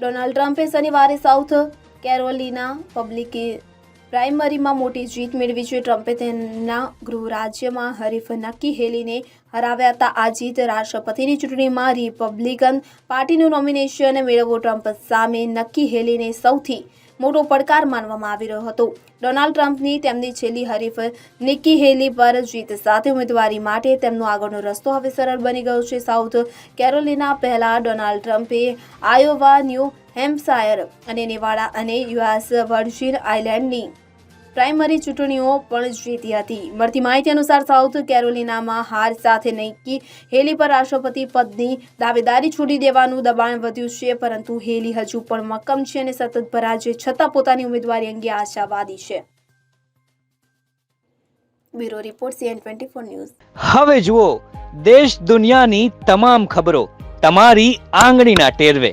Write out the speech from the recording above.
Donald ટ્રમ્પે શનિવારે south Carolina public પ્રાઇમરીમાં મોટી જીત મેળવી છે ટ્રમ્પે તેના ગૃહ રાજ્યમાં હરીફ નક્કી હેલીને હરાવ્યા હતા. આ જીત રાષ્ટ્રપતિની ચૂંટણીમાં રિપબ્લિકન પાર્ટીનું નોમિનેશન મેળવવો ટ્રમ્પ સામે નક્કી હેલીને સૌથી મોટો પડકાર માનવામાં આવી રહ્યો હતો. ડોનાલ્ડ ટ્રમ્પની તેમની છેલ્લી હરીફ નિક્કી હેલી પર જીત સાથે ઉમેદવારી માટે તેમનો આગળનો રસ્તો હવે સરળ બની ગયો છે. સાઉથ કેરોલિના પહેલા ડોનાલ્ડ ટ્રમ્પે આયોવા ન્યૂ હેમ્પશાયર અને નેવાડા અને યુએસ વર્જિન આઇલેન્ડની પ્રાઇમરી ચૂંટણીઓ પણ જીતી હતી. મળતી માહિતી અનુસાર સાઉથ કેરોલિનામાં હાર સાથે નૈકી હેલી પર રાષ્ટ્રપતિ પદની દાવેદારી છોડી દેવાનું દબાણ વધ્યું છે, પરંતુ હેલી હજુ પણ મક્કમ છે અને સતત પરાજય છતાં પોતાની ઉમેદવારી અંગે આશાવાદી છે. Bureau report, CN twenty four news. હવે જુઓ, દેશ દુનિયાની તમામ ખબરો તમારી આંગળીના ટેરવે.